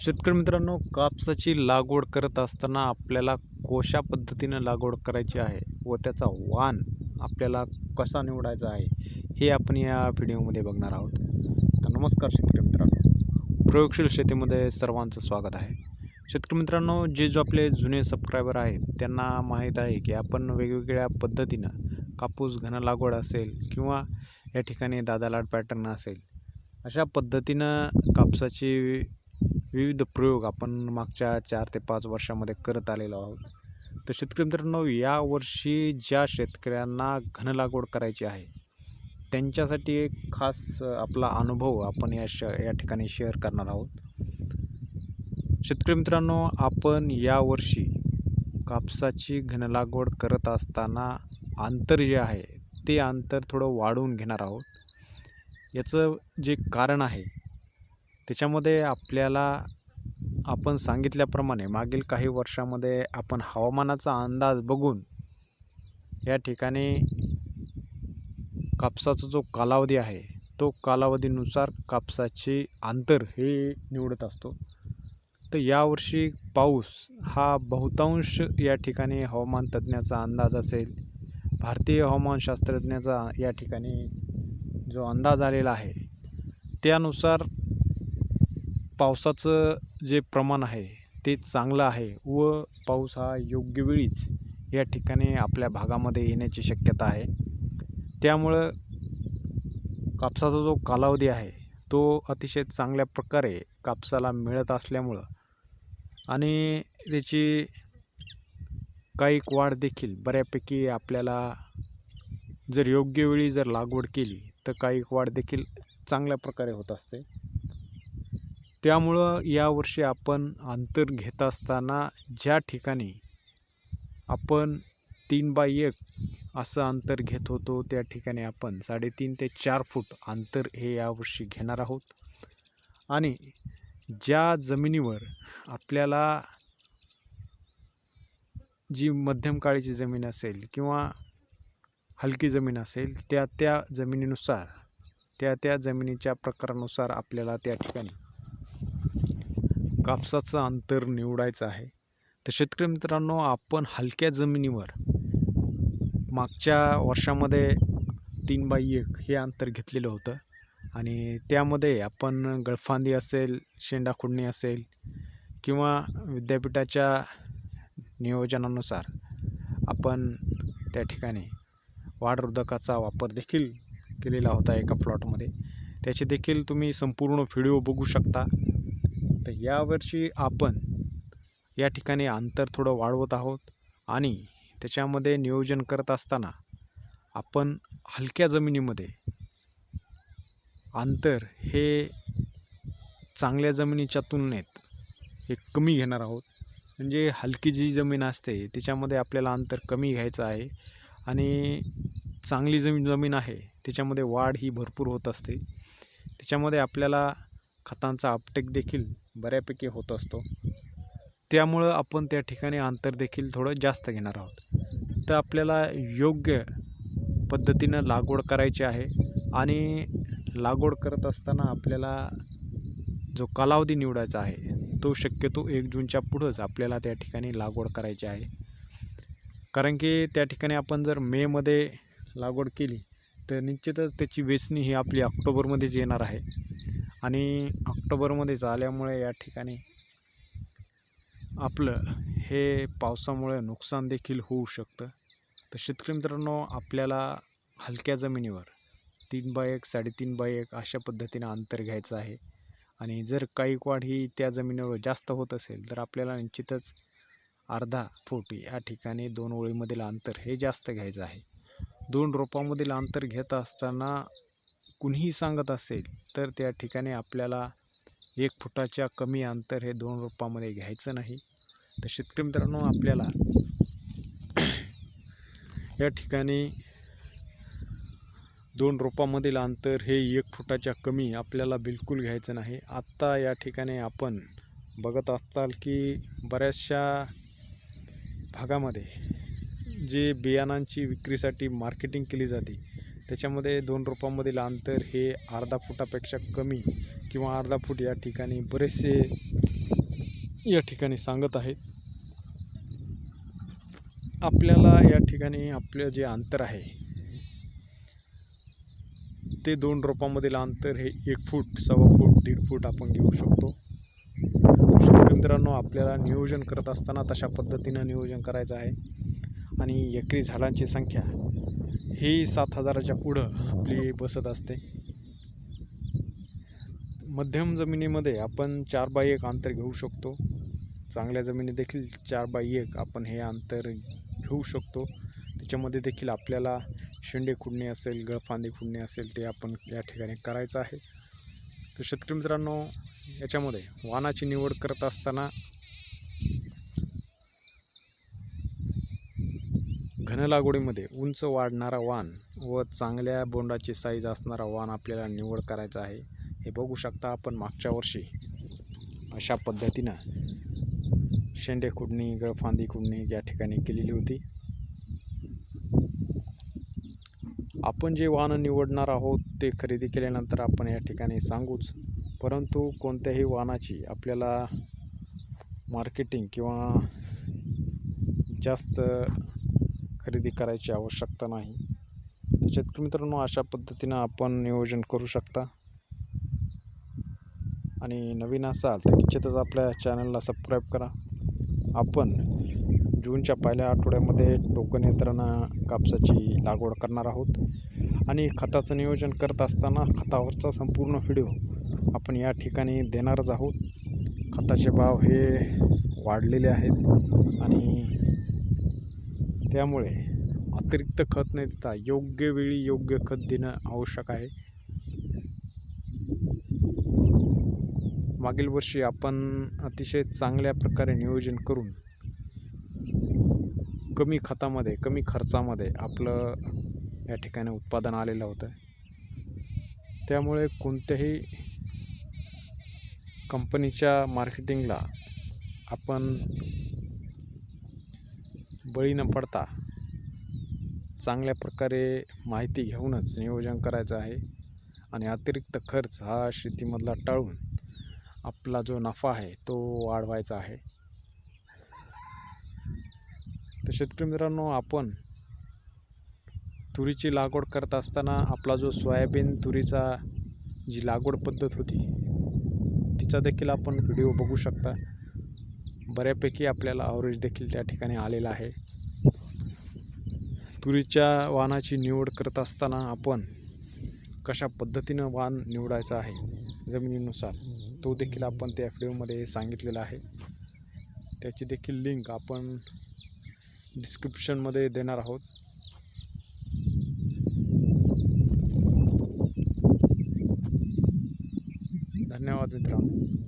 शेतकरी मित्रांनो कापसाची लागवड करत असताना आपल्याला कोशा पद्धतीनं लागवड करायची आहे व त्याचा वाण आपल्याला कसा निवडायचा आहे हे आपण या व्हिडिओमध्ये बघणार आहोत. तर नमस्कार शेतकरी मित्रांनो. प्रयोगशील शेतीमध्ये सर्वांचं स्वागत आहे. शेतकरी मित्रांनो जे जो आपले जुने सबस्क्रायबर आहेत त्यांना माहीत आहे की आपण वेगवेगळ्या पद्धतीनं कापूस घन लागवड असेल किंवा या ठिकाणी दादालाड पॅटर्न असेल अशा पद्धतीनं कापसाची विविध प्रयोग आपण मागच्या चार ते पाच वर्षामध्ये करत आलेलो आहोत. तर शेतकरी मित्रांनो यावर्षी ज्या शेतकऱ्यांना घन लागवड करायची आहे त्यांच्यासाठी एक खास आपला अनुभव आपण या श या ठिकाणी शेअर करणार आहोत. शेतकरी मित्रांनो आपण यावर्षी कापसाची घन लागवड करत असताना अंतर जे आहे ते अंतर थोडं वाढवून घेणार आहोत. याचं जे कारण आहे त्याच्यामध्ये आपल्याला आपण सांगितल्याप्रमाणे मागील काही वर्षामध्ये आपण हवामानाचा अंदाज बघून या ठिकाणी कापसाचा जो कालावधी आहे तो कालावधीनुसार कापसाची अंतर हे निवडत असतो. तर यावर्षी पाऊस हा बहुतांश या ठिकाणी हवामान तज्ज्ञाचा अंदाज असेल. भारतीय हवामान शास्त्रज्ञाचा या ठिकाणी जो अंदाज आलेला आहे त्यानुसार पावसाचं जे प्रमाण आहे ते चांगलं आहे व पाऊस हा योग्य वेळीच या ठिकाणी आपल्या भागामध्ये येण्याची शक्यता आहे. त्यामुळं कापसाचा जो कालावधी आहे तो अतिशय चांगल्या प्रकारे कापसाला मिळत असल्यामुळं आणि त्याची काही वाढ देखील बऱ्यापैकी आपल्याला जर योग्य वेळी जर लागवड केली तर काही वाढ देखील चांगल्या प्रकारे होत असते. त्यामुळं यावर्षी आपण अंतर घेत असताना ज्या ठिकाणी आपण तीन बाय एक असं अंतर घेत होतो त्या ठिकाणी आपण साडेतीन ते चार फूट अंतर हे यावर्षी घेणार आहोत. आणि ज्या जमिनीवर आपल्याला जी मध्यम काळीची जमीन असेल किंवा हलकी जमीन असेल त्या त्या जमिनीनुसार त्या त्या जमिनीच्या प्रकारानुसार आपल्याला त्या ठिकाणी कापसाचं अंतर निवडायचं आहे. तर शेतकरी मित्रांनो आपण हलक्या जमिनीवर मागच्या वर्षामध्ये तीन बाय एक हे अंतर घेतलेलं होतं. आणि त्यामध्ये आपण गळफांदी असेल शेंडा खुडणी असेल किंवा विद्यापीठाच्या नियोजनानुसार आपण त्या ठिकाणी वाढरोधकाचा वापर देखील केलेला होता एका प्लॉटमध्ये. त्याचे देखील तुम्ही संपूर्ण व्हिडिओ बघू शकता. तर यावर्षी आपण या ठिकाणी अंतर थोडं वाढवत आहोत आणि त्याच्यामध्ये नियोजन करत असताना आपण हलक्या जमिनीमध्ये अंतर हे चांगल्या जमिनीच्या तुलनेत हे कमी घेणार आहोत. म्हणजे हलकी जी जमीन असते त्याच्यामध्ये आपल्याला अंतर कमी घ्यायचं आहे आणि चांगली जमीन जमीन आहे त्याच्यामध्ये वाढ ही भरपूर होत असते. त्याच्यामध्ये आपल्याला खतांचा अपटेक देखील बऱ्यापैकी होत असतो. त्यामुळं आपण त्या ठिकाणी अंतर देखील थोडं जास्त घेणार आहोत. तर आपल्याला योग्य पद्धतीनं लागवड करायची आहे आणि लागवड करत असताना आपल्याला जो कालावधी निवडायचा आहे तो शक्यतो एक जूनच्या पुढंच आपल्याला त्या ठिकाणी लागवड करायची आहे. कारण की त्या ठिकाणी आपण जर मेमध्ये लागवड केली तर निश्चितच त्याची वेचणी ही आपली ऑक्टोबरमध्येच येणार आहे. आणि ऑक्टोबरमध्येच आल्यामुळे या ठिकाणी आपलं हे पावसामुळे नुकसान देखील होऊ शकतं. तर शेतकरी मित्रांनो आपल्याला हलक्या जमिनीवर तीन बाय एक साडेतीन बाय एक अशा पद्धतीनं अंतर घ्यायचं आहे. आणि जर काही वाढ ही त्या जमिनीवर जास्त होत असेल तर आपल्याला निश्चितच अर्धा फूट या ठिकाणी दोन ओळीमधील अंतर हे जास्त घ्यायचं आहे. दोन रोपांमधील अंतर घेत असताना कुणीही सांगत असेल तर त्या ठिकाणी आपल्याला एक फुटाच्या कमी अंतर हे दोन रोपामध्ये घ्यायचं नाही. तर शेतकरी मित्रांनो आपल्याला या ठिकाणी दोन रोपामधील अंतर हे एक फुटाच्या कमी आपल्याला बिलकुल घ्यायचं नाही. आत्ता या ठिकाणी आपण बघत असताल की बऱ्याचशा भागामध्ये जे बियाणांची विक्रीसाठी मार्केटिंग केली जाते त्याच्यामध्ये दोन रोपांमधील अंतर हे अर्धा फुटापेक्षा कमी किंवा अर्धा फूट या ठिकाणी बरेचसे या ठिकाणी सांगत आहेत. आपल्याला या ठिकाणी आपलं जे अंतर आहे ते दोन रोपांमधील अंतर हे एक फूट सव्वा फूट दीड फूट आपण घेऊ शकतो. शेतकरी मित्रांनो आपल्याला नियोजन करत असताना तशा पद्धतीनं नियोजन करायचं आहे. आणि एकरी झाडांची संख्या ही सात हजाराच्या पुढं आपली बसत असते. मध्यम जमिनीमध्ये आपण चार बाय एक अंतर घेऊ शकतो. चांगल्या जमिनीत देखील चार बाय एक आपण हे अंतर घेऊ शकतो. त्याच्यामध्ये देखील आपल्याला शेंडे खुडणे असेल गळफांदे खुडणे असेल ते आपण या ठिकाणी करायचं आहे. तर शेतकरी मित्रांनो याच्यामध्ये वाहनाची निवड करत असताना लागवडीमध्ये उंच वाढणारा वाण व चांगल्या बोंडाची साईज असणारा वाण आपल्याला निवड करायचा आहे हे बघू शकता आपण मागच्या वर्षी. अशा पद्धतीनं शेंडे खुडणी गळफांदी खुडणी या ठिकाणी केलेली होती. आपण जे वाहनं निवडणार आहोत ते खरेदी केल्यानंतर आपण या ठिकाणी सांगूच. परंतु कोणत्याही वाहनाची आपल्याला मार्केटिंग किंवा जास्त खरेदी करायची आवश्यकता नाही. शेतकरी मित्रांनो अशा पद्धतीनं आपण नियोजन करू शकता. आणि नवीन असाल तर निश्चितच आपल्या चॅनलला सबस्क्राईब करा. आपण जूनच्या पहिल्या आठवड्यामध्ये टोकन यंत्रणा कापसाची लागवड करणार आहोत. आणि खताचं नियोजन करत असताना खतावरचा संपूर्ण व्हिडिओ आपण या ठिकाणी देणारच आहोत. खताचे भाव हे वाढलेले आहेत. आणि त्यामुळे अतिरिक्त खत न देता योग्य वेळी योग्य खत देणं आवश्यक आहे. मागील वर्षी आपण अतिशय चांगल्या प्रकारे नियोजन करून कमी खतामध्ये कमी खर्चामध्ये आपलं या ठिकाणी उत्पादन आलेलं होतं. त्यामुळे कोणत्याही कंपनीच्या मार्केटिंगला आपण बळी न पडता चांगल्या प्रकारे माहिती घेऊनच नियोजन करायचं आहे. आणि अतिरिक्त खर्च हा शेतीमधला टाळून आपला जो नफा आहे तो वाढवायचा आहे. तर शेतकरी मित्रांनो आपण तुरीची लागवड करत असताना आपला जो सोयाबीन तुरीचा जी लागवड पद्धत होती तिचा देखील आपण व्हिडिओ बघू शकता. बऱ्यापैकी आपल्याला आवरेज देखील त्या ठिकाणी आलेला आहे. तुरीच्या वाहनाची निवड करत असताना आपण कशा पद्धतीनं वाहन निवडायचं आहे जमिनीनुसार तो देखील आपण त्या व्हिडिओमध्ये सांगितलेला आहे. त्याची देखील लिंक आपण डिस्क्रिप्शनमध्ये देणार आहोत. धन्यवाद मित्रांनो.